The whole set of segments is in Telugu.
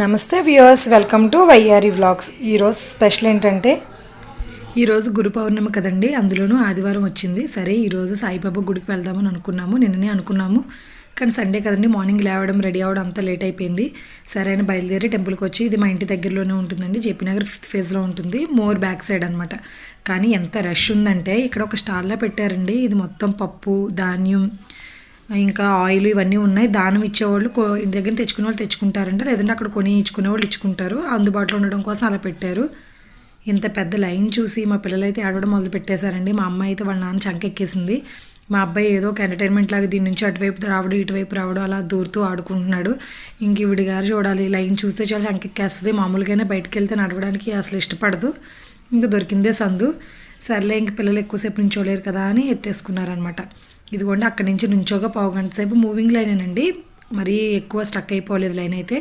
నమస్తే viewers welcome to YRE vlogs. ఈరోజు స్పెషల్ ఏంటంటే ఈరోజు గురు పౌర్ణమి కదండి అందులోనూ ఆదివారం వచ్చింది. సరే ఈరోజు సాయిబాబా గుడికి వెళ్దామని అనుకున్నాము నిన్ననే అనుకున్నాము. కానీ సండే కదండి మార్నింగ్ లేవడం రెడీ అవ్వడం అంతా లేట్ అయిపోయింది. సరే అని బయలుదేరి టెంపుల్కి వచ్చి ఇది మా ఇంటి దగ్గరలోనే ఉంటుందండి జేపీ నగర్ ఫిఫ్త్ ఫేజ్లో ఉంటుంది మోర్ బ్యాక్ సైడ్ అనమాట కానీ ఎంత రష్ ఉందంటే ఇక్కడ ఒక స్టాల్లో పెట్టారండి ఇది మొత్తం పప్పు ధాన్యం ఇంకా ఆయిల్ ఇవన్నీ ఉన్నాయి. దానం ఇచ్చేవాళ్ళు కో- ఇంటి దగ్గర తెచ్చుకునే వాళ్ళు తెచ్చుకుంటారంట. లేదంటే అక్కడ కొని ఇచ్చుకునే వాళ్ళు ఇచ్చుకుంటారు. అందుబాటులో ఉండడం కోసం అలా పెట్టారు. ఇంత పెద్ద లైన్ చూసి మా పిల్లలైతే ఆడవడం మొదలు పెట్టేశారండి. మా అమ్మాయి అయితే వాళ్ళ నాన్న చంకెక్కేసింది. మా అబ్బాయి ఏదో ఒక ఎంటర్టైన్మెంట్ లాగా దీని నుంచి అటువైపు రావడం ఇటువైపు రావడం అలా దూరుతూ ఆడుకుంటున్నాడు. ఇంక ఇవిడి గారు చూడాలి. లైన్ చూస్తే చాలా చంకెక్కేస్తుంది. మామూలుగానే బయటకు వెళ్తే నడవడానికి అసలు ఇష్టపడదు. ఇంకా దొరికిందే సందు. సర్లే ఇంక పిల్లలు ఎక్కువసేపు నుంచోలేరు కదా అని ఎత్తేసుకున్నారనమాట ఇదిగోండి అక్కడి నుంచి నుంచోగా పావు గంట సేపు మూవింగ్ లైనేనండి మరీ ఎక్కువ స్ట్రక్ అయిపోలేదు లైన్ అయితే.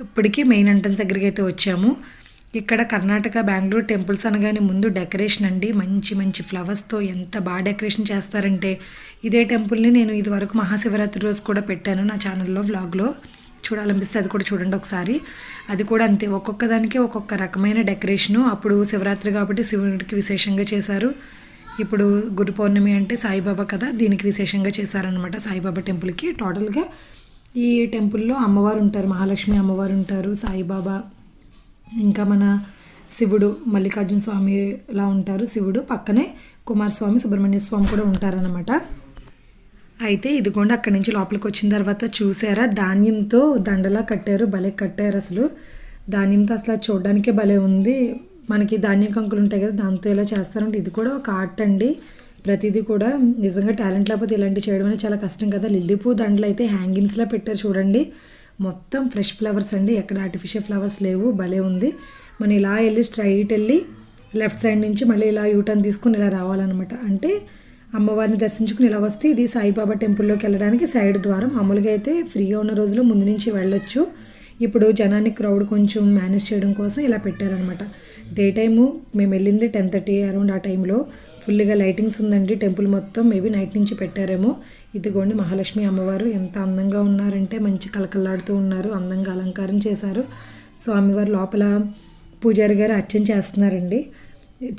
ఇప్పటికీ మెయిన్ ఎంట్రన్స్ దగ్గరికి అయితే వచ్చాము. ఇక్కడ కర్ణాటక బెంగళూరు టెంపుల్స్ అనగానే ముందు డెకరేషన్ అండి. మంచి మంచి ఫ్లవర్స్తో ఎంత బాగా డెకరేషన్ చేస్తారంటే ఇదే టెంపుల్ని నేను ఇదివరకు మహాశివరాత్రి రోజు కూడా పెట్టాను నా ఛానల్లో వ్లాగ్లో చూడాలనిపిస్తే అది కూడా చూడండి ఒకసారి. అది కూడా అంతే ఒక్కొక్క దానికి ఒక్కొక్క రకమైన డెకరేషను అప్పుడు శివరాత్రి కాబట్టి శివుడికి విశేషంగా చేశారు. ఇప్పుడు గురు పౌర్ణమి అంటే సాయిబాబా కదా దీనికి విశేషంగా చేశారనమాట సాయిబాబా టెంపుల్కి టోటల్గా ఈ టెంపుల్లో అమ్మవారు ఉంటారు మహాలక్ష్మి అమ్మవారు ఉంటారు సాయిబాబా ఇంకా మన శివుడు మల్లికార్జున స్వామిలా ఉంటారు. శివుడు పక్కనే కుమారస్వామి సుబ్రహ్మణ్య స్వామి కూడా ఉంటారనమాట అయితే ఇదిగోండి అక్కడి నుంచి లోపలికి వచ్చిన తర్వాత చూసారా ధాన్యంతో దండలా కట్టారు భలే కట్టారు అసలు. ధాన్యంతో అసలు చూడడానికే భలే ఉంది. మనకి ధాన్యం కంకులు ఉంటాయి కదా దాంతో ఇలా చేస్తారంటే ఇది కూడా ఒక ఆర్ట్ అండి. ప్రతిదీ కూడా నిజంగా టాలెంట్ లేకపోతే ఇలాంటివి చేయడం అనేది చాలా కష్టం కదా. లిల్లీ పువ్వు దండలు అయితే హ్యాంగింగ్స్లో పెట్టారు చూడండి. మొత్తం ఫ్రెష్ ఫ్లవర్స్ అండి. ఎక్కడ ఆర్టిఫిషియల్ ఫ్లవర్స్ లేవు భలే ఉంది. మనం ఇలా వెళ్ళి స్ట్రైట్ వెళ్ళి లెఫ్ట్ సైడ్ నుంచి మళ్ళీ ఇలా యూటర్న్ తీసుకుని ఇలా రావాలన్నమాట. అంటే అమ్మవారిని దర్శించుకుని ఇలా వస్తే ఇది సాయిబాబా టెంపుల్లోకి వెళ్ళడానికి సైడ్ ద్వారం. మామూలుగా అయితే ఫ్రీగా ఉన్న రోజులో ముందు నుంచి వెళ్ళొచ్చు. ఇప్పుడు జనాన్ని క్రౌడ్ కొంచెం మేనేజ్ చేయడం కోసం ఇలా పెట్టారనమాట డే టైము మేము వెళ్ళింది టెన్ థర్టీ అరౌండ్ ఆ టైంలో ఫుల్గా లైటింగ్స్ ఉందండి. టెంపుల్ మొత్తం మేబీ నైట్ నుంచి పెట్టారేమో. ఇదిగోండి మహాలక్ష్మి అమ్మవారు ఎంత అందంగా ఉన్నారంటే మంచి కలకల్లాడుతూ ఉన్నారు అందంగా అలంకారం చేశారు. స్వామివారు లోపల పూజారి గారు అర్చన చేస్తున్నారండి.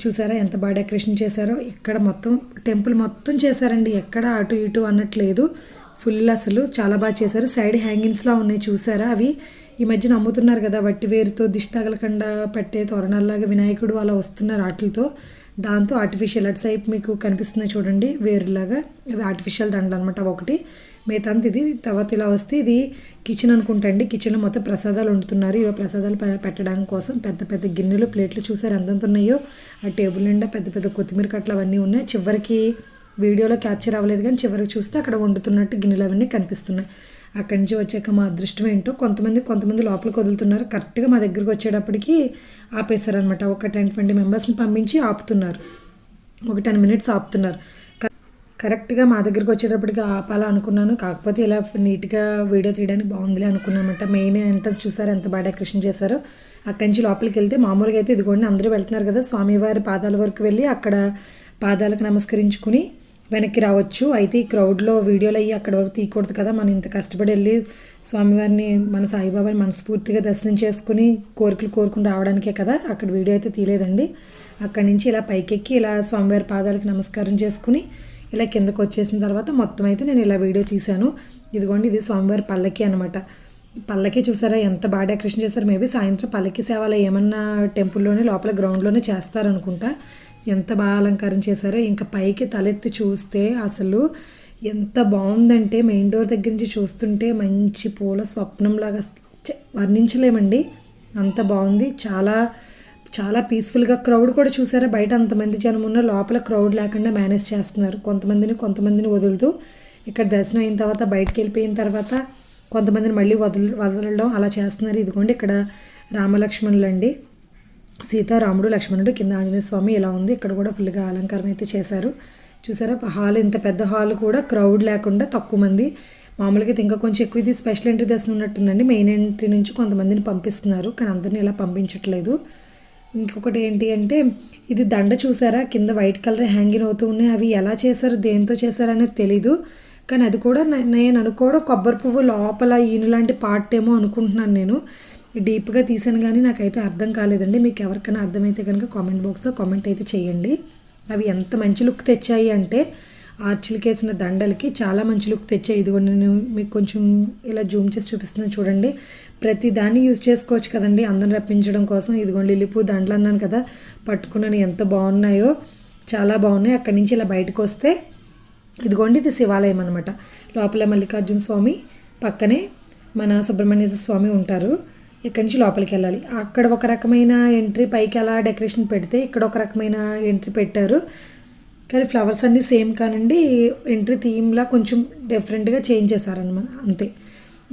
చూసారా ఎంత బాగా డెకరేషన్ చేశారో. ఇక్కడ మొత్తం టెంపుల్ మొత్తం చేశారండి. ఎక్కడ అటు ఇటు అన్నట్లేదు. ఫుల్ అసలు చాలా బాగా చేశారు. సైడ్ హ్యాంగింగ్స్లా ఉన్నాయి చూసారా అవి? ఈ మధ్యన అమ్ముతున్నారు కదా వట్టి వేరుతో దిష్టి తగలకుండా పెట్టే తోరణాల్లాగా వినాయకుడు అలా వస్తున్నారు వాటితో దాంతో ఆర్టిఫిషియల్ అటు సైడ్ మీకు కనిపిస్తున్నాయి చూడండి వేరులాగా. ఇవి ఆర్టిఫిషియల్ దండలు అనమాట ఒకటి. మిగతాంత ఇది తర్వాత ఇలా వస్తే ఇది కిచెన్ అనుకుంటా అండి. కిచెన్లో మొత్తం ప్రసాదాలు వండుతున్నారు. ఇవి ప్రసాదాలు పెట్టడానికి కోసం పెద్ద పెద్ద గిన్నెలు ప్లేట్లు చూసారు ఎంతెంత ఉన్నాయో. ఆ టేబుల్ నిండా పెద్ద పెద్ద కొత్తిమీర కట్టలు అవన్నీ ఉన్నాయి. చివరికి వీడియోలో క్యాప్చర్ అవ్వలేదు కానీ చివరికి చూస్తే అక్కడ వండుతున్నట్టు గిన్నెలు అవన్నీ కనిపిస్తున్నాయి. అక్కడి నుంచి వచ్చాక మా అదృష్టం ఏంటో కొంతమంది కొంతమంది లోపలికి వదులుతున్నారు. కరెక్ట్గా మా దగ్గరికి వచ్చేటప్పటికి ఆపేశారనమాట ఒక టెన్ ట్వంటీ మెంబర్స్ని పంపించి ఆపుతున్నారు. ఒక టెన్ మినిట్స్ ఆపుతున్నారు. కరెక్ట్గా మా దగ్గరికి వచ్చేటప్పటికి ఆపాలా అనుకున్నాను కాకపోతే ఇలా నీట్గా వీడియో తీయడానికి బాగుందిలే అనుకున్నానమాట మెయిన్ ఎంట్రన్స్ చూసారు ఎంత బాగా డెకరేషన్ చేశారో. అక్కడి నుంచి లోపలికి వెళ్తే మామూలుగా అయితే ఇదిగోండి అందరూ వెళ్తున్నారు కదా స్వామివారి పాదాల వరకు వెళ్ళి అక్కడ పాదాలకు నమస్కరించుకుని వెనక్కి రావచ్చు. అయితే ఈ క్రౌడ్లో వీడియోలు అయ్యి అక్కడ వరకు తీయకూడదు కదా. మనం ఇంత కష్టపడి వెళ్ళి స్వామివారిని మన సాయిబాబాని మనస్ఫూర్తిగా దర్శనం చేసుకుని కోరికలు కోరుకుని రావడానికే కదా. అక్కడ వీడియో అయితే తీయలేదండి. అక్కడి నుంచి ఇలా పైకెక్కి ఇలా స్వామివారి పాదాలకు నమస్కారం చేసుకుని ఇలా కిందకు వచ్చేసిన తర్వాత మొత్తం అయితే నేను ఇలా వీడియో తీశాను. ఇదిగోండి ఇది స్వామివారి పల్లకి అనమాట పల్లకి చూసారా ఎంత బాగా డెకరేషన్ చేశారు. మేబీ సాయంత్రం పల్లకి సేవలు ఏమన్నా టెంపుల్లోనే లోపల గ్రౌండ్లోనే చేస్తారనుకుంటా. ఎంత బాగా అలంకారం చేశారో ఇంకా పైకి తలెత్తి చూస్తే అసలు ఎంత బాగుందంటే మెయిన్ డోర్ దగ్గర నుంచి చూస్తుంటే మంచి పూల స్వప్నంలాగా చ- వర్ణించలేమండి. అంత బాగుంది. చాలా చాలా పీస్ఫుల్గా క్రౌడ్ కూడా చూసారా? బయట అంతమంది జనం ఉన్న లోపల క్రౌడ్ లేకుండా మేనేజ్ చేస్తున్నారు. కొంతమందిని కొంతమందిని వదులుతూ ఇక్కడ దర్శనం అయిన తర్వాత బయటకు వెళ్ళిపోయిన తర్వాత కొంతమందిని మళ్ళీ వదల వదలడం అలా చేస్తున్నారు. ఇదిగోండి ఇక్కడ రామలక్ష్మణులు అండి సీతారాముడు లక్ష్మణుడు కింద ఆంజనేయ స్వామి ఇలా ఉంది. ఇక్కడ కూడా ఫుల్గా అలంకారం అయితే చేశారు. చూసారా? హాల్ ఇంత పెద్ద హాల్ కూడా క్రౌడ్ లేకుండా తక్కువ మంది. మామూలుగా అయితే ఇంకా కొంచెం ఎక్కువ ఇది స్పెషల్ ఎంట్రీ దర్శనం ఉన్నట్టుందండి. మెయిన్ ఎంట్రీ నుంచి కొంతమందిని పంపిస్తున్నారు. కానీ అందరినీ ఇలా పంపించట్లేదు. ఇంకొకటి ఏంటి అంటే ఇది దండ చూసారా? కింద వైట్ కలర్ హ్యాంగింగ్ అవుతూ ఉన్నాయి. అవి ఎలా చేశారు? దేంతో చేశారనేది తెలీదు. కానీ అది కూడా నేను అనుకోవడం కొబ్బరి పువ్వు లోపల ఈను లాంటి పార్ట్ ఏమో అనుకుంటున్నాను నేను. డీప్గా తీసాను కానీ నాకైతే అర్థం కాలేదండి. మీకు ఎవరికైనా అర్థమైతే కనుక కామెంట్ బాక్స్లో కామెంట్ అయితే చేయండి. అవి ఎంత మంచి లుక్ తెచ్చాయి అంటే ఆర్చిలకి వేసిన దండలకి చాలా మంచి లుక్ తెచ్చాయి. ఇదిగోండి నేను మీకు కొంచెం ఇలా జూమ్ చేసి చూపిస్తున్నాను చూడండి. ప్రతి దాన్ని యూజ్ చేసుకోవచ్చు కదండి. అందం రప్పించడం కోసం ఇదిగోండి లిలిపు దండలు అన్నాను కదా పట్టుకున్నాను. ఎంత బాగున్నాయో చాలా బాగున్నాయి. అక్కడి నుంచి ఇలా బయటకు వస్తే ఇదిగోండి ఇది శివాలయం అనమాట లోపల మల్లికార్జున స్వామి పక్కనే మన సుబ్రహ్మణ్య స్వామి ఉంటారు. ఇక్కడి నుంచి లోపలికి వెళ్ళాలి. అక్కడ ఒక రకమైన ఎంట్రీ పైకి అలా డెకరేషన్ పెడితే ఇక్కడ ఒక రకమైన ఎంట్రీ పెట్టారు. కానీ ఫ్లవర్స్ అన్నీ సేమ్ కానండి ఎంట్రీ థీమ్లా కొంచెం డిఫరెంట్గా చేంజ్ చేశారనమాట అంతే.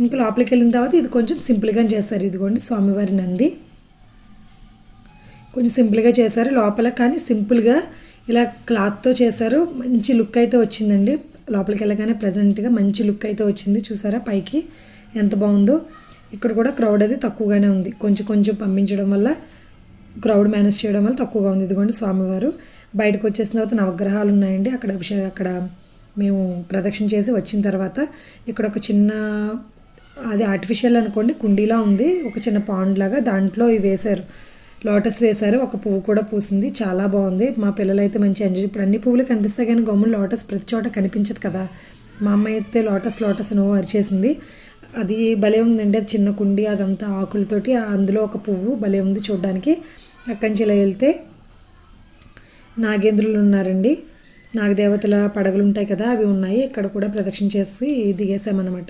ఇంకా లోపలికి వెళ్ళిన తర్వాత ఇది కొంచెం సింపుల్గా చేస్తారు ఇదిగోండి స్వామివారి నంది. కొంచెం సింపుల్గా చేశారు లోపల కానీ సింపుల్గా ఇలా క్లాత్తో చేశారు. మంచి లుక్ అయితే వచ్చిందండి. లోపలికి వెళ్ళగానే ప్రజెంట్గా మంచి లుక్ అయితే వచ్చింది. చూసారా పైకి ఎంత బాగుందో. ఇక్కడ కూడా క్రౌడ్ అది తక్కువగానే ఉంది. కొంచెం కొంచెం పంపించడం వల్ల క్రౌడ్ మేనేజ్ చేయడం వల్ల తక్కువగా ఉంది. ఇదిగోండి స్వామివారు. బయటకు వచ్చేసిన తర్వాత నవగ్రహాలు ఉన్నాయండి. అక్కడ అభిషేక అక్కడ మేము ప్రదక్షిణ చేసి వచ్చిన తర్వాత ఇక్కడ ఒక చిన్న అది ఆర్టిఫిషియల్ అనుకోండి కుండీలా ఉంది. ఒక చిన్న పాండ్ లాగా దాంట్లో ఇవి వేశారు. లోటస్ వేశారు. ఒక పువ్వు కూడా పూసింది. చాలా బాగుంది. మా పిల్లలు అయితే మంచి ఎంజాయ్ ఇప్పుడు అన్ని పువ్వులు కనిపిస్తాయి కానీ గమ్ములు లోటస్ ప్రతి చోట కనిపించదు కదా. మా అమ్మ అయితే లోటస్ లోటస్ నువ్వు అరిచేసింది. అది భలే ఉందండి అది చిన్న కుండి అదంతా ఆకులతోటి అందులో ఒక పువ్వు భలే ఉంది చూడడానికి. అక్కడి నుంచి ఇలా వెళ్తే నాగేంద్రులు ఉన్నారండి. నాగదేవతల పడగలు ఉంటాయి కదా అవి ఉన్నాయి. ఇక్కడ కూడా ప్రదక్షిణ చేసి దిగేసామన్నమాట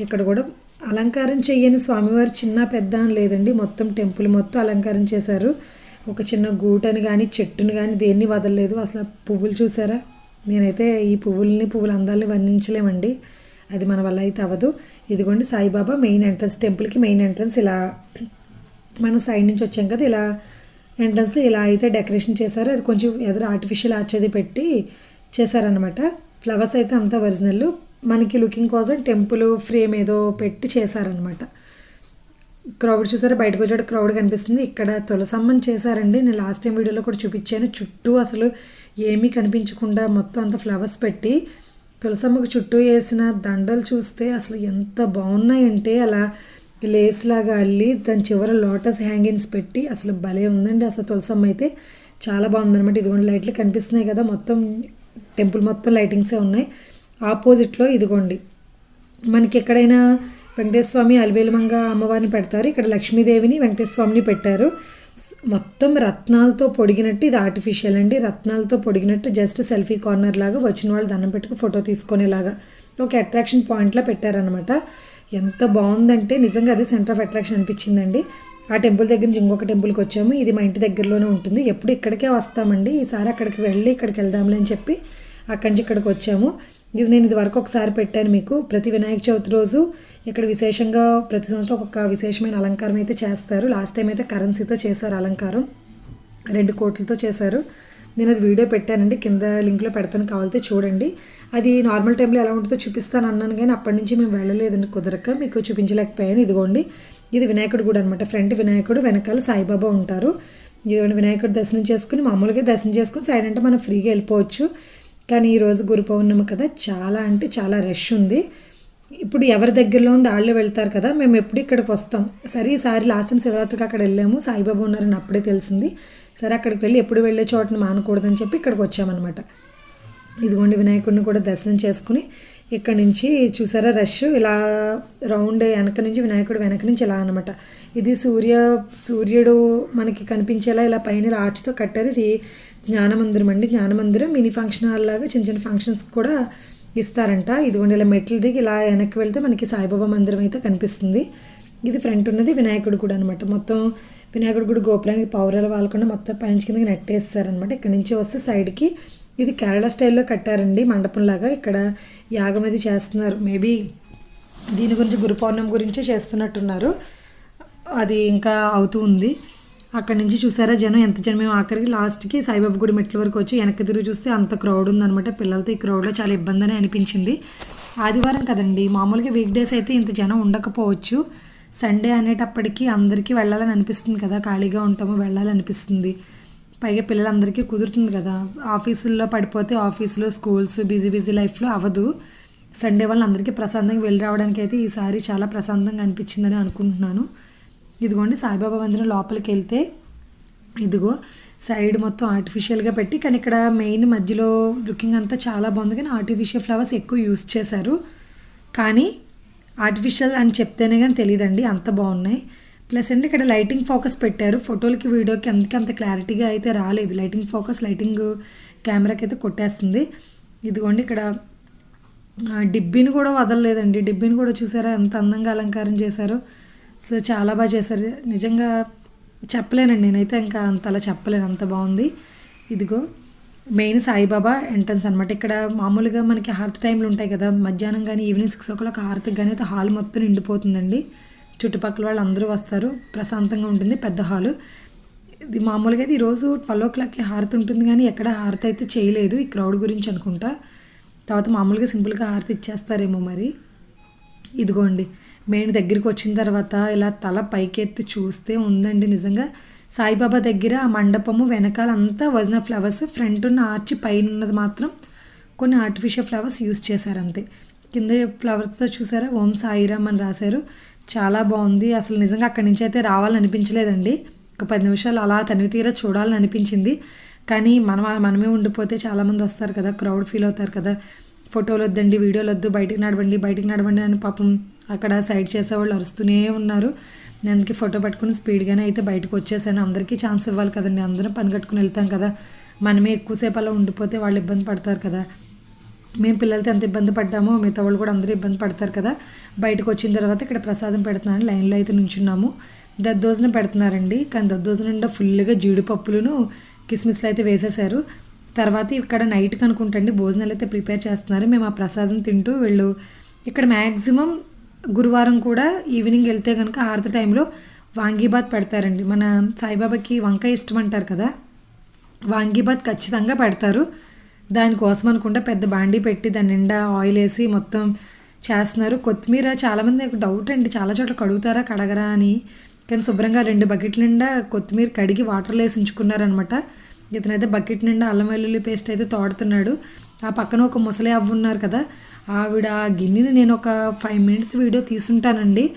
ఇక్కడ కూడా అలంకారం చేయని స్వామివారు చిన్న పెద్ద అని లేదండి. మొత్తం టెంపుల్ మొత్తం అలంకారం చేశారు. ఒక చిన్న గూటని కానీ చెట్టుని కానీ దేన్ని వదలలేదు. అసలు పువ్వులు చూసారా? నేనైతే ఈ పువ్వుల్ని పువ్వుల అందాలని వర్ణించలేమండి. అది మన వల్ల అయితే అవ్వదు. ఇదిగోండి సాయిబాబా మెయిన్ ఎంట్రన్స్ టెంపుల్కి మెయిన్ ఎంట్రన్స్ ఇలా మనం సైడ్ నుంచి వచ్చాం కదా ఇలా ఎంట్రన్స్లో ఇలా అయితే డెకరేషన్ చేశారు. అది కొంచెం ఎదురు ఆర్టిఫిషియల్ ఆర్చ్ అది పెట్టి చేశారనమాట ఫ్లవర్స్ అయితే అంతా ఒరిజినల్ మనకి లుకింగ్ కోసం టెంపుల్ ఫ్రేమ్ ఏదో పెట్టి చేశారనమాట క్రౌడ్ చూసారా? బయటకు వచ్చాడు క్రౌడ్ కనిపిస్తుంది. ఇక్కడ తులసమ్మని చేశారండి. నేను లాస్ట్ టైం వీడియోలో కూడా చూపించాను. చుట్టూ అసలు ఏమీ కనిపించకుండా మొత్తం అంత ఫ్లవర్స్ పెట్టి తులసమ్మకు చుట్టూ వేసిన దండలు చూస్తే అసలు ఎంత బాగున్నాయంటే అలా లేస్ లాగా అల్లి దాని చివర లోటస్ హ్యాంగింగ్స్ పెట్టి అసలు భలే ఉందండి. అసలు తులసమ్మ అయితే చాలా బాగుందన్నమాట. ఇదిగోండి లైట్లు కనిపిస్తున్నాయి కదా మొత్తం టెంపుల్ మొత్తం లైటింగ్సే ఉన్నాయి. ఆపోజిట్లో ఇదిగోండి మనకి ఎక్కడైనా వెంకటేశ్వర స్వామి అమ్మవారిని పెడతారు. ఇక్కడ లక్ష్మీదేవిని వెంకటేశ్వర పెట్టారు. మొత్తం రత్నాలతో పొడిగినట్టు ఇది ఆర్టిఫిషియల్ అండి. రత్నాలతో పొడిగినట్టు జస్ట్ సెల్ఫీ కార్నర్ లాగా వచ్చిన వాళ్ళు దండం పెట్టుకు ఫోటో తీసుకునేలాగా ఒక అట్రాక్షన్ పాయింట్లో పెట్టారనమాట ఎంత బాగుందంటే నిజంగా అది సెంటర్ ఆఫ్ అట్రాక్షన్ అనిపించిందండి. ఆ టెంపుల్ దగ్గర నుంచి ఇంకొక టెంపుల్కి వచ్చాము. ఇది మా ఇంటి దగ్గరలోనే ఉంటుంది. ఎప్పుడు ఇక్కడికే వస్తామండి. ఈసారి అక్కడికి వెళ్ళి ఇక్కడికి వెళ్దాంలే అని చెప్పి అక్కడి నుంచి ఇక్కడికి వచ్చాము. ఇది నేను ఇది వరకు ఒకసారి పెట్టాను మీకు. ప్రతి వినాయక చవితి రోజు ఇక్కడ విశేషంగా ప్రతి సంవత్సరం ఒక్కొక్క విశేషమైన అలంకారం అయితే చేస్తారు. లాస్ట్ టైం అయితే కరెన్సీతో చేశారు అలంకారం. రెండు కోట్లతో చేశారు. నేను అది వీడియో పెట్టానండి. కింద లింక్లో పెడతాను కావాలితే చూడండి. అది నార్మల్ టైంలో ఎలా ఉంటుందో చూపిస్తాను అన్నాను కానీ అప్పటి నుంచి మేము వెళ్ళలేదండి కుదరక. మీకు చూపించలేకపోయాను. ఇదిగోండి. ఇది వినాయకుడు కూడా అనమాట ఫ్రంట్ వినాయకుడు వెనకాల సాయిబాబా ఉంటారు. ఇదిగోండి వినాయకుడు దర్శనం చేసుకుని మామూలుగా దర్శనం చేసుకుని సైడ్ అంటే మనం ఫ్రీగా వెళ్ళిపోవచ్చు. కానీ ఈరోజు గురు పౌర్ణమి కదా చాలా అంటే చాలా రష్ ఉంది. ఇప్పుడు ఎవరి దగ్గరలో ఉంది వాళ్ళు వెళ్తారు కదా మేము ఎప్పుడు ఇక్కడికి వస్తాం. సరే ఈసారి లాస్ట్ టైం శివరాత్రికి అక్కడ వెళ్ళాము సాయిబాబా ఉన్నారని అప్పుడే తెలిసింది. సరే అక్కడికి వెళ్ళి ఎప్పుడు వెళ్ళే చోటని మానకూడదని చెప్పి ఇక్కడికి వచ్చామన్నమాట. ఇదిగోండి వినాయకుడిని కూడా దర్శనం చేసుకుని ఇక్కడ నుంచి చూసారా రష్ ఇలా రౌండ్ వెనక నుంచి వినాయకుడు వెనక నుంచి ఇలా అనమాట ఇది సూర్య సూర్యుడు మనకి కనిపించేలా ఇలా పైన ఆర్చ్తో కట్టారు. ఇది జ్ఞానమందిరం అండి. జ్ఞానమందిరం మినీ ఫంక్షన్ హాల్ లాగా చిన్న చిన్న ఫంక్షన్స్ కూడా ఇస్తారంట. ఇదిగోండి ఇలా మెట్లు దిగి ఇలా వెనక్కి వెళ్తే మనకి సాయిబాబా మందిరం అయితే కనిపిస్తుంది. ఇది ఫ్రంట్ ఉన్నది వినాయకుడు గుడి అనమాట మొత్తం వినాయకుడి గుడి గోపురానికి పౌరాలు వాళ్ళకుండా మొత్తం పైనుంచి కిందకి నెట్టేస్తారనమాట ఇక్కడ నుంచి వస్తే సైడ్కి ఇది కేరళ స్టైల్లో కట్టారండి. మండపంలాగా ఇక్కడ యాగం అది చేస్తున్నారు. మేబీ దీని గురించి గురు పౌర్ణమి గురించే చేస్తున్నట్టున్నారు. అది ఇంకా అవుతూ ఉంది. అక్కడి నుంచి చూసారా జనం ఎంత జనం? మేము ఆఖరికి లాస్ట్కి సాయిబాబా గుడి మెట్ల వరకు వచ్చి వెనక్కి తిరిగి చూస్తే అంత క్రౌడ్ ఉందనమాట పిల్లలతో ఈ క్రౌడ్లో చాలా ఇబ్బంది అని అనిపించింది. ఆదివారం కదండి మామూలుగా వీక్ డేస్ అయితే ఇంత జనం ఉండకపోవచ్చు. సండే అనేటప్పటికీ అందరికీ వెళ్ళాలని అనిపిస్తుంది కదా ఖాళీగా ఉంటాము వెళ్ళాలనిపిస్తుంది. పైగా పిల్లలందరికీ కుదురుతుంది కదా. ఆఫీసుల్లో పడిపోతే ఆఫీసులో స్కూల్స్ బిజీ బిజీ లైఫ్లో అవ్వదు. సండే వాళ్ళందరికీ ప్రశాంతంగా వెళ్ళి రావడానికి అయితే ఈసారి చాలా ప్రశాంతంగా అనిపించిందని అనుకుంటున్నాను. ఇదిగోండి సాయిబాబా మందిరం లోపలికి వెళ్తే ఇదిగో సైడ్ మొత్తం ఆర్టిఫిషియల్గా పెట్టి కానీ ఇక్కడ మెయిన్ మధ్యలో లుకింగ్ అంతా చాలా బాగుంది కానీ ఆర్టిఫిషియల్ ఫ్లవర్స్ ఎక్కువ యూస్ చేశారు. కానీ ఆర్టిఫిషియల్ అని చెప్తేనే కానీ తెలియదండి అంత బాగున్నాయి. ప్లస్ అండి ఇక్కడ లైటింగ్ ఫోకస్ పెట్టారు. ఫోటోలకి వీడియోకి అందుకే అంత క్లారిటీగా అయితే రాలేదు. లైటింగ్ ఫోకస్ లైటింగ్ కెమెరాకి అయితే కొట్టేస్తుంది. ఇదిగోండి ఇక్కడ డిబ్బిని కూడా వదలలేదండి. డిబ్బిని కూడా చూసారా? ఎంత అందంగా అలంకారం చేశారో. సో చాలా బాగా చేశారు. నిజంగా చెప్పలేనండి నేనైతే ఇంకా అంతలా చెప్పలేను. అంత బాగుంది. ఇదిగో మెయిన్ సాయిబాబా ఎంట్రన్స్ అనమాట ఇక్కడ మామూలుగా మనకి హారతి టైంలు ఉంటాయి కదా మధ్యాహ్నం కానీ ఈవినింగ్ సిక్స్ ఓ క్లాక్ హారతికి కానీ అయితే హాల్ మొత్తం నిండిపోతుందండి. చుట్టుపక్కల వాళ్ళు అందరూ వస్తారు. ప్రశాంతంగా ఉంటుంది పెద్ద హాలు. ఇది మామూలుగా అయితే ఈరోజు ట్వెల్వ్ ఓ క్లాక్కి హారతి ఉంటుంది కానీ ఎక్కడ హారతి అయితే చేయలేదు ఈ క్రౌడ్ గురించి అనుకుంటా. తర్వాత మామూలుగా సింపుల్గా హారతి ఇచ్చేస్తారేమో మరి. ఇదిగోండి. మెయిన్ దగ్గరికి వచ్చిన తర్వాత ఇలా తల పైకెత్తి చూస్తే ఉందండి నిజంగా. సాయిబాబా దగ్గర ఆ మండపము వెనకాల అంతా వజన ఫ్లవర్స్ ఫ్రంట్ ఉన్న ఆర్చి పైన ఉన్నది మాత్రం కొన్ని ఆర్టిఫిషియల్ ఫ్లవర్స్ యూస్ చేశారు అంతే కింద ఫ్లవర్స్తో చూసారా? ఓం సాయిరామ్ అని రాశారు. చాలా బాగుంది. అసలు నిజంగా అక్కడి నుంచి అయితే రావాలని అనిపించలేదండి ఒక పది నిమిషాలు అలా తనివి తీరా చూడాలని అనిపించింది కానీ మనం మనమే ఉండిపోతే చాలామంది వస్తారు కదా క్రౌడ్ ఫీల్ అవుతారు కదా. ఫోటోలు వద్దండి వీడియోలు వద్దు బయటికి నడవండి బయటికి నడవండి అని పాపం అక్కడ సైడ్ చేసేవాళ్ళు అరుస్తూనే ఉన్నారు. నేను అందుకే ఫోటో పట్టుకుని స్పీడ్గానే అయితే బయటకు వచ్చేసాను. అందరికీ ఛాన్స్ ఇవ్వాలి కదండి. అందరం పని కట్టుకుని వెళ్తాం కదా. మనమే ఎక్కువసేపు అలా ఉండిపోతే వాళ్ళు ఇబ్బంది పడతారు కదా. మేము పిల్లలతో ఎంత ఇబ్బంది పడ్డామో మిగతా వాళ్ళు కూడా అందరూ ఇబ్బంది పడతారు కదా. బయటకు వచ్చిన తర్వాత ఇక్కడ ప్రసాదం పెడుతున్నాను లైన్లో అయితే నుంచున్నాము. దద్దోజనం పెడుతున్నారండి. కానీ దద్దోజనం నిండా ఫుల్గా జీడిపప్పులను కిస్మిస్లు అయితే వేసేసారు తర్వాత ఇక్కడ నైట్ కనుకుంటండి భోజనాలు అయితే ప్రిపేర్ చేస్తున్నారు. మేము ఆ ప్రసాదం తింటూ వీళ్ళు. ఇక్కడ మ్యాక్సిమం గురువారం కూడా ఈవినింగ్ వెళ్తే కనుక ఆరతి టైంలో వాంగీబాత్ పెడతారండి. మన సాయిబాబాకి వంకాయ ఇష్టం అంటారు కదా? వాంగీబాత్ ఖచ్చితంగా పెడతారు. దానికోసం అనుకుంటా పెద్ద బాండీ పెట్టి దాని నిండా ఆయిల్ వేసి మొత్తం చేస్తున్నారు. కొత్తిమీర చాలామంది నాకు డౌట్ అండి. చాలా చోట్ల కడుగుతారా కడగరా అని. కానీ శుభ్రంగా రెండు బకెట్ల నిండా కొత్తిమీర కడిగి వాటర్లో వేసి ఉంచుకున్నారనమాట ఇతనైతే బకెట్ నిండా అల్లం వెల్లుల్లి పేస్ట్ అయితే తోడుతున్నాడు. ఆ పక్కన ఒక ముసలి అవ్వ ఉన్నారు కదా ఆవిడ ఆ గిన్నెని నేను ఒక ఫైవ్ మినిట్స్ వీడియో తీసుంటానండి.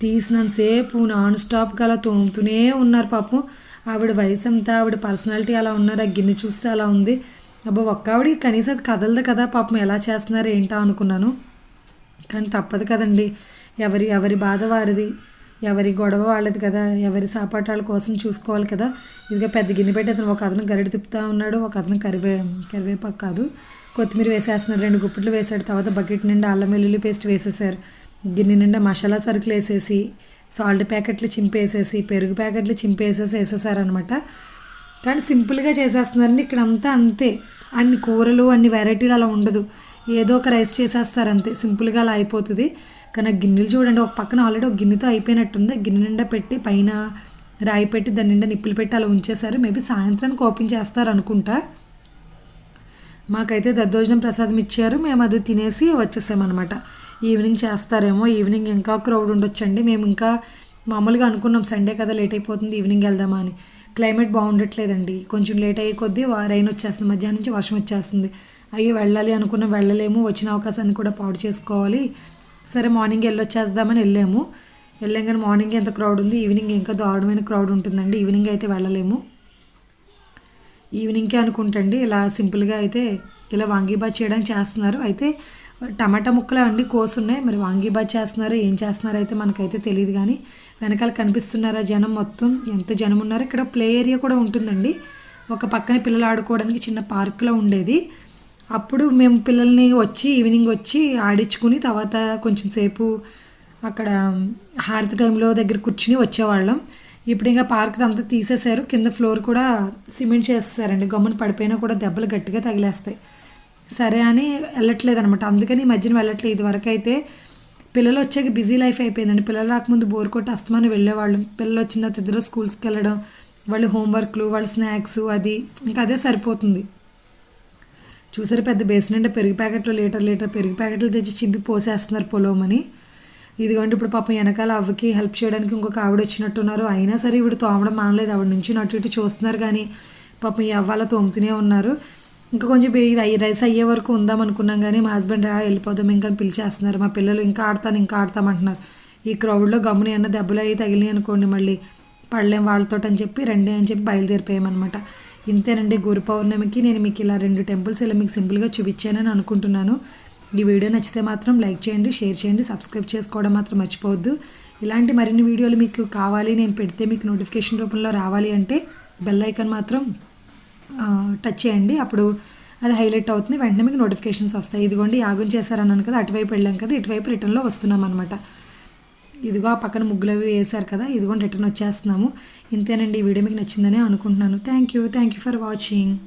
తీసినంతసేపు నాన్ స్టాప్గా అలా తోముతూనే ఉన్నారు పాపం. ఆవిడ వయసు అంతా ఆవిడ పర్సనాలిటీ అలా ఉన్నారు ఆ గిన్నె చూస్తే అలా ఉంది. అబ్బా ఒక్క ఆవిడ కనీసం అది కదలదు కదా పాపం ఎలా చేస్తున్నారు ఏంటో అనుకున్నాను. కానీ తప్పదు కదండి ఎవరి ఎవరి బాధ వారిది. ఎవరి గొడవ వాళ్ళది కదా ఎవరి సాపాటాల కోసం చూసుకోవాలి కదా. ఇదిగా పెద్ద గిన్నె పెట్టి అతను ఒక అతను గరిడి తిప్పుతా ఉన్నాడు ఒక అతను కరివే కరివేపాకు కాదు. కొత్తిమీర వేసేస్తున్నారు రెండు గుప్పట్లు వేసాడు తర్వాత బకెట్ నిండా అల్లం వెల్లుల్లి పేస్ట్ వేసేసారు గిన్నె నిండా మసాలా సరుకులు వేసేసి సాల్ట్ ప్యాకెట్లు చింపేసేసి పెరుగు ప్యాకెట్లు చింపేసేసి వేసేసారనమాట కానీ సింపుల్గా చేసేస్తున్నారండి ఇక్కడ అంతా అంతే. అన్ని కూరలు అన్ని వెరైటీలు అలా ఉండదు. ఏదో ఒక రైస్ చేసేస్తారు అంతే సింపుల్గా అలా అయిపోతుంది. కానీ ఆ గిన్నెలు చూడండి ఒక పక్కన ఆల్రెడీ ఒక గిన్నెతో అయిపోయినట్టుంది. గిన్నె నిండా పెట్టి పైన రాయి పెట్టి దాని నిండా నిప్పులు పెట్టి అలా ఉంచేశారు. మేబీ సాయంత్రానికి ఓపెన్ చేస్తారు అనుకుంటా. మాకైతే దద్దోజనం ప్రసాదం ఇచ్చారు. మేము అది తినేసి వచ్చేసామన్నమాట ఈవినింగ్ చేస్తారేమో ఈవినింగ్ ఇంకా క్రౌడ్ ఉండొచ్చండి. మేము ఇంకా మామూలుగా అనుకున్నాం సండే కదా లేట్ అయిపోతుంది ఈవినింగ్ వెళ్దామా అని. క్లైమేట్ బాగుండట్లేదండి. కొంచెం లేట్ అయ్యే కొద్దీ రైన్ వచ్చేస్తుంది మధ్యాహ్నం నుంచి వర్షం వచ్చేస్తుంది. అవి వెళ్ళాలి అనుకున్న వెళ్ళలేము. వచ్చిన అవకాశాన్ని కూడా పాడు చేసుకోవాలి. సరే మార్నింగ్ వెళ్ళొచ్చేద్దామని వెళ్ళాము. వెళ్ళాం కానీ మార్నింగ్ ఎంత క్రౌడ్ ఉంది? ఈవినింగ్ ఇంకా దారుణమైన క్రౌడ్ ఉంటుందండి. ఈవినింగ్ అయితే వెళ్ళలేము. ఈవినింగ్కే అనుకుంటండి. ఇలా సింపుల్గా అయితే ఇలా వాంగీబాత్ చేయడానికి చేస్తున్నారు. అయితే టమాటా ముక్కలు అండి కోసున్నాయి. మరి వాంగీబాత్ చేస్తున్నారు ఏం చేస్తున్నారో అయితే మనకైతే తెలియదు కానీ వెనకాల కనిపిస్తున్నారా జనం మొత్తం? ఎంత జనం ఉన్నారో? ఇక్కడ ప్లే ఏరియా కూడా ఉంటుందండి. ఒక పక్కన పిల్లలు ఆడుకోవడానికి చిన్న పార్కులో ఉండేది. అప్పుడు మేము పిల్లల్ని వచ్చి ఈవినింగ్ వచ్చి ఆడించుకుని తర్వాత కొంచెం సేపు అక్కడ హారతి టైంలో దగ్గర కూర్చుని వచ్చేవాళ్ళం. ఇప్పుడు ఇంకా పార్క్ అంతా తీసేశారు. కింద ఫ్లోర్ కూడా సిమెంట్ చేసేసారండి. గమ్మున పడిపోయినా కూడా దెబ్బలు గట్టిగా తగిలేస్తాయి. సరే అని వెళ్ళట్లేదు అనమాట అందుకని ఈ మధ్యన వెళ్ళట్లేదు. ఇదివరకు అయితే పిల్లలు వచ్చాక బిజీ లైఫ్ అయిపోయిందండి. పిల్లలు రాకముందు బోర్ కొట్టి అస్తమానం వెళ్ళేవాళ్ళం. పిల్లలు వచ్చిన తర్వాత ఇద్దరు స్కూల్స్కి వెళ్ళడం వాళ్ళు హోంవర్క్లు వాళ్ళ స్నాక్స్ అది ఇంకా అదే సరిపోతుంది. చూసారు పెద్ద బేసిన్ అంటే పెరుగు ప్యాకెట్లు లీటర్ లీటర్ పెరుగు ప్యాకెట్లు తెచ్చి చింపి పోసేస్తున్నారు పొలవమని ఇదిగోండి ఇప్పుడు పాపం వెనకాల అవ్వకి హెల్ప్ చేయడానికి ఇంకొక ఆవిడ వచ్చినట్టున్నారు. అయినా సరే ఇవి తోమడం మానలేదు. ఆవిడ నుంచి అటు ఇటు చూస్తున్నారు కానీ పాపం ఈ అవ్వాల తోముతూనే ఉన్నారు. ఇంకా కొంచెం బే- ఇది రైస్ అయ్యే వరకు ఉందాం అనుకున్నాం కానీ మా హస్బెండ్ రా వెళ్ళిపోదాం ఇంకా పిలిచేస్తున్నారు. మా పిల్లలు ఇంకా ఆడతాను ఇంకా ఆడతామంటున్నారు ఈ క్రౌడ్లో గమ్ముని అన్న దెబ్బలు అయ్యి తగిలినాయి అనుకోండి మళ్ళీ. పడలేం వాళ్ళతో అని చెప్పి రండి అని చెప్పి బయలుదేరిపోయామన్నమాట. ఇంతేనండి గురు పౌర్ణమికి నేను మీకు ఇలా రెండు టెంపుల్స్ ఇలా మీకు సింపుల్గా చూపించానని అనుకుంటున్నాను. ఈ వీడియో నచ్చితే మాత్రం లైక్ చేయండి షేర్ చేయండి సబ్స్క్రైబ్ చేసుకోవడం మాత్రం మర్చిపోవద్దు. ఇలాంటి మరిన్ని వీడియోలు మీకు కావాలి నేను పెడితే మీకు నోటిఫికేషన్ రూపంలో రావాలి అంటే బెల్ ఐకాన్ మాత్రం టచ్ చేయండి. అప్పుడు అది హైలైట్ అవుతుంది. వెంటనే మీకు నోటిఫికేషన్స్ వస్తాయి. ఇదిగోండి యాగం చేశారన్నాను కదా అటువైపు వెళ్ళాం కదా ఇటువైపు రిటర్న్లో వస్తున్నాం అనమాట ఇదిగో ఆ పక్కన ముగ్గులు అవి వేశారు కదా ఇదిగో రిటర్న్ వచ్చేస్తున్నాము. ఇంతేనండి ఈ వీడియో మీకు నచ్చిందని అనుకుంటున్నాను. Thank you thank you for watching